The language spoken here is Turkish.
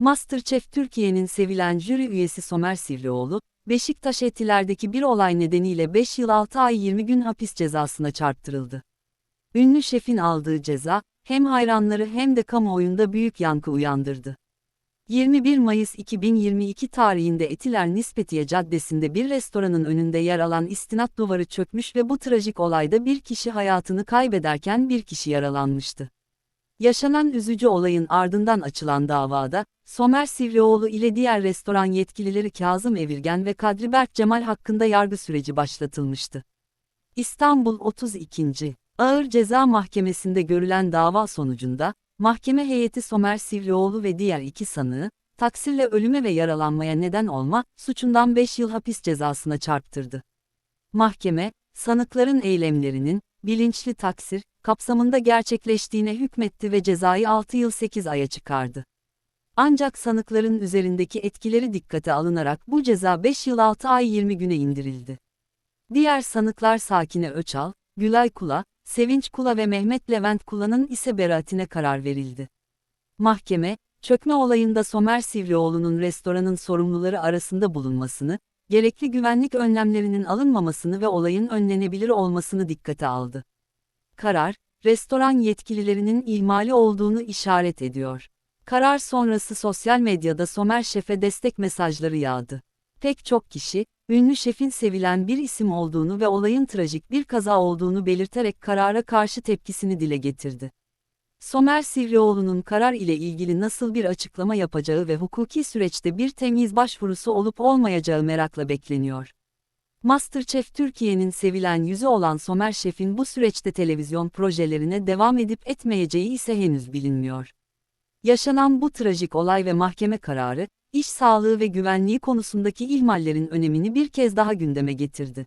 Masterchef Türkiye'nin sevilen jüri üyesi Somer Sivrioğlu, Beşiktaş Etiler'deki bir olay nedeniyle 5 yıl 6 ay 20 gün hapis cezasına çarptırıldı. Ünlü şefin aldığı ceza, hem hayranları hem de kamuoyunda büyük yankı uyandırdı. 21 Mayıs 2022 tarihinde Etiler Nispetiye Caddesi'nde bir restoranın önünde yer alan istinat duvarı çökmüş ve bu trajik olayda bir kişi hayatını kaybederken bir kişi yaralanmıştı. Yaşanan üzücü olayın ardından açılan davada, Somer Sivrioğlu ile diğer restoran yetkilileri Kazım Evirgen ve Kadri Berk Cemal hakkında yargı süreci başlatılmıştı. İstanbul 32. Ağır Ceza Mahkemesi'nde görülen dava sonucunda, mahkeme heyeti Somer Sivrioğlu ve diğer iki sanığı, taksirle ölüme ve yaralanmaya neden olma, suçundan 5 yıl hapis cezasına çarptırdı. Mahkeme, sanıkların eylemlerinin, bilinçli taksir, kapsamında gerçekleştiğine hükmetti ve cezayı 6 yıl 8 aya çıkardı. Ancak sanıkların üzerindeki etkileri dikkate alınarak bu ceza 5 yıl 6 ay 20 güne indirildi. Diğer sanıklar Sakine Öçal, Gülay Kula, Sevinç Kula ve Mehmet Levent Kula'nın ise beraatine karar verildi. Mahkeme, çökme olayında Somer Sivrioğlu'nun restoranın sorumluları arasında bulunmasını, gerekli güvenlik önlemlerinin alınmamasını ve olayın önlenebilir olmasını dikkate aldı. Karar, restoran yetkililerinin ihmali olduğunu işaret ediyor. Karar sonrası sosyal medyada Somer Şef'e destek mesajları yağdı. Pek çok kişi, ünlü şefin sevilen bir isim olduğunu ve olayın trajik bir kaza olduğunu belirterek karara karşı tepkisini dile getirdi. Somer Sivrioğlu'nun karar ile ilgili nasıl bir açıklama yapacağı ve hukuki süreçte bir temyiz başvurusu olup olmayacağı merakla bekleniyor. Masterchef Türkiye'nin sevilen yüzü olan Somer Şef'in bu süreçte televizyon projelerine devam edip etmeyeceği ise henüz bilinmiyor. Yaşanan bu trajik olay ve mahkeme kararı, iş sağlığı ve güvenliği konusundaki ihmallerin önemini bir kez daha gündeme getirdi.